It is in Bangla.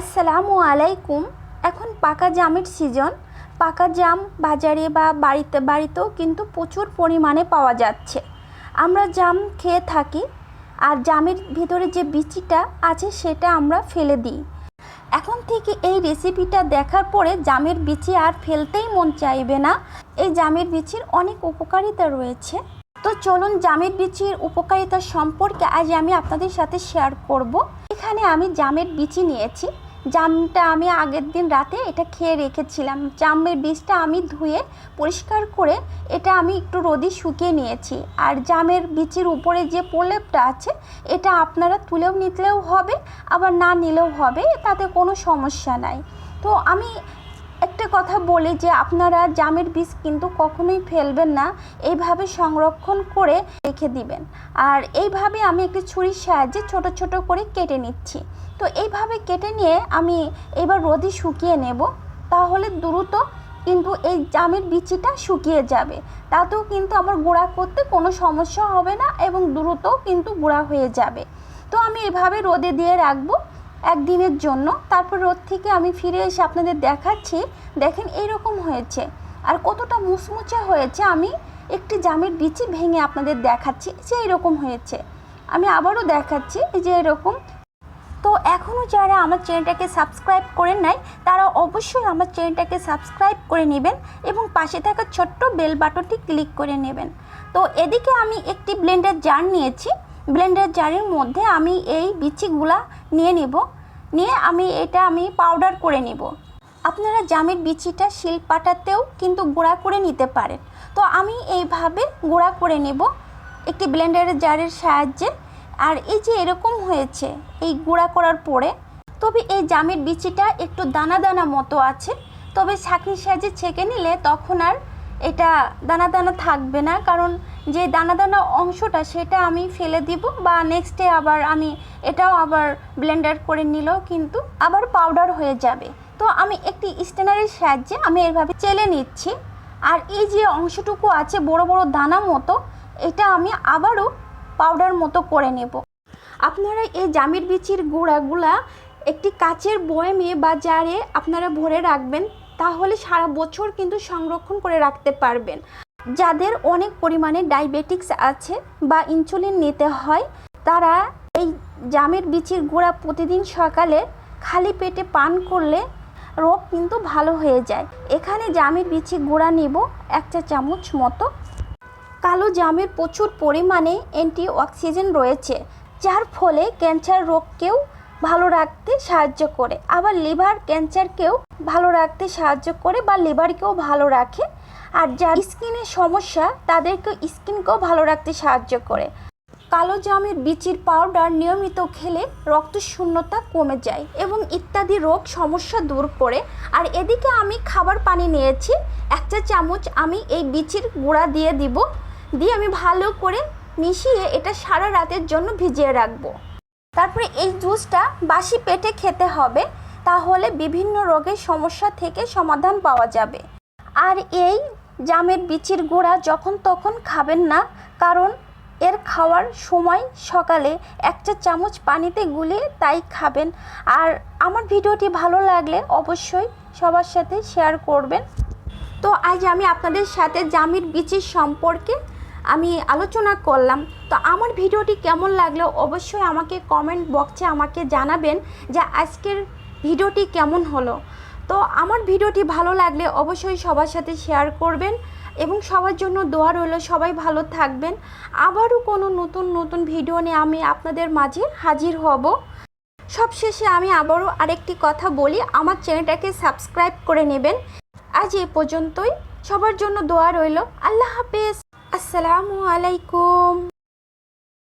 আসসালামু আলাইকুম। এখন পাকা জামের সিজন পাকা জাম বাজারে বা বাড়িতে, বাড়িতেও কিন্তু প্রচুর পরিমাণে পাওয়া যাচ্ছে। আমরা জাম খেয়ে থাকি আর জামের ভিতরে যে বিচিটা আছে সেটা আমরা ফেলে দিই। এখন থেকে এই রেসিপিটা দেখার পরে জামের বিচি আর ফেলতেই মন চাইবে না। এই জামের বিচির অনেক উপকারিতা রয়েছে। তো চলুন জামের বিচির উপকারিতা সম্পর্কে আজ আমি আপনাদের সাথে শেয়ার করব। এখানে আমি জামের বিচি নিয়েছি। জামটা আমি আগের দিন রাতে এটা খেয়ে রেখেছিলাম। জামের বীজটা আমি ধুয়ে পরিষ্কার করে এটা আমি একটু রোদে শুকিয়ে নিয়েছি। আর জামের বিচির উপরে যে প্রলেপটা আছে, এটা আপনারা তুলেও নিতেও হবে, আবার না নিলেও হবে, তাতে কোনো সমস্যা নাই। তো আমি একটা কথা বলি যে আপনারা জামের বীজ কিন্তু কখনোই ফেলবেন না, এইভাবে সংরক্ষণ করে রেখে দিবেন। আর এইভাবে আমি একটি ছুরির সাহায্যে ছোট ছোট করে কেটে নিচ্ছি। তো এইভাবে কেটে নিয়ে আমি এবার রোদে শুকিয়ে নেব, তাহলে দ্রুত কিন্তু এই জামের বিচিটা শুকিয়ে যাবে। তাতেও কিন্তু আমার গুঁড়া করতে কোনো সমস্যা হবে না এবং দ্রুত কিন্তু গুঁড়া হয়ে যাবে। তো আমি এভাবে রোদে দিয়ে রাখব। একদিনের জন্য। তারপর রোদ থেকে আমি ফিরে এসে আপনাদের দেখাচ্ছি। দেখেন এইরকম হয়েছে। আর কতটা মুচমুচে হয়েছে, আমি একটি জামের বিচি ভেঙে আপনাদের দেখাচ্ছি যে এরকম হয়েছে। আমি আবারও দেখাচ্ছি যে এরকম। তো এখনও যারা আমার চ্যানেলটাকে সাবস্ক্রাইব করেন নাই, তারা অবশ্যই আমার চ্যানেলটাকে সাবস্ক্রাইব করে নেবেন এবং পাশে থাকা ছোট্ট বেল বাটনটি ক্লিক করে নেবেন। তো এদিকে আমি একটি ব্লেন্ডার জার নিয়েছি। ব্লেন্ডার জারের মধ্যে আমি এই বিচিগুলা নিয়ে নেব। নিয়ে আমি এটা আমি পাউডার করে নেব। আপনারা জামের বিচিটা শিলপাটাতেও কিন্তু গুঁড়া করে নিতে পারেন। তো আমি এইভাবে গুঁড়া করে নেব একটি ব্লেন্ডারের জারের সাহায্যে। আর এই যে এরকম হয়েছে, এই গুঁড়া করার পরে, তবে এই জামের বিচিটা একটু দানা দানা মতো আছে। তবে ছাঁকনির সাহায্যে ছেঁকে নিলে তখন আর এটা দানা দানা থাকবে না, কারণ যে দানা দানা অংশটা সেটা আমি ফেলে দিব বা নেক্সটে আবার আমি এটাও আবার ব্লেন্ডার করে নিলেও কিন্তু আবার পাউডার হয়ে যাবে। তো আমি একটি স্টেনারের সাহায্যে আমি এভাবে চেলে নিচ্ছি। আর এই যে অংশটুকু আছে বড় বড় দানা মতো, এটা আমি আবারও পাউডার মতো করে নেব। আপনারা এই জামির বিচির গুঁড়াগুলা একটি কাচের বয়েমে বা জারে আপনারা ভরে রাখবেন। তাহলে সারা বছর কিন্তু সংরক্ষণ করে রাখতে পারবেন। যাদের অনেক পরিমাণে ডায়াবেটিক্স আছে বা ইনসুলিন নিতে হয়, তারা এই জামের বিচির গুঁড়া প্রতিদিন সকালে খালি পেটে পান করলে রোগ কিন্তু ভালো হয়ে যায়। এখানে জামের বিচি গুঁড়া নিব এক চা চামচ মতো। কালো জামের প্রচুর পরিমাণে অ্যান্টি অক্সিজেন রয়েছে, যার ফলে ক্যান্সার রোগকেও ভালো রাখতে সাহায্য করে। আবার লিভার ক্যান্সারকেও ভালো রাখতে সাহায্য করে বা লিভারকেও ভালো রাখে। আর যার স্কিনের সমস্যা তাদেরকে স্কিনকেও ভালো রাখতে সাহায্য করে। কালো জামের বিচির পাউডার নিয়মিত খেলে রক্ত শূন্যতা কমে যায় এবং ইত্যাদি রোগ সমস্যা দূর করে। আর এদিকে আমি খাবার পানি নিয়েছি। এক চা চামচ আমি এই বিচির গুঁড়া দিয়ে দিব। দিয়ে আমি ভালো করে মিশিয়ে এটা সারা রাতের জন্য ভিজিয়ে রাখব। তারপরে এই জুসটা বাসি পেটে খেতে হবে, তাহলে বিভিন্ন রোগের সমস্যা থেকে সমাধান পাওয়া যাবে। আর এই জামের বিচির গুঁড়া যখন তখন খাবেন না, কারণ এর খাওয়ার সময় সকালে এক চামচ পানিতে গুলিয়ে তাই খাবেন। আর আমার ভিডিওটি ভালো লাগলে অবশ্যই সবার সাথে শেয়ার করবেন। তো আজ আমি আপনাদের সাথে জামির বিচির সম্পর্কে আমি আলোচনা করলাম। তো আমার ভিডিওটি কেমন লাগল অবশ্যই আমাকে কমেন্ট বক্সে আমাকে জানাবেন যে আজকের ভিডিওটি কেমন হলো। তো আমার ভিডিওটি ভালো লাগলে অবশ্যই সবার সাথে শেয়ার করবেন এবং সবার জন্য দোয়া রইল, সবাই ভালো থাকবেন। আবারও কোনো নতুন নতুন ভিডিও নিয়ে আমি আপনাদের মাঝে হাজির হব। সবশেষে আমি আবারও আরেকটি কথা বলি, আমার চ্যানেলটাকে সাবস্ক্রাইব করে নেবেন। আজ এ পর্যন্তই। সবার জন্য দোয়া রইল। আল্লাহ হাফেজ। আসসালামু আলাইকুম।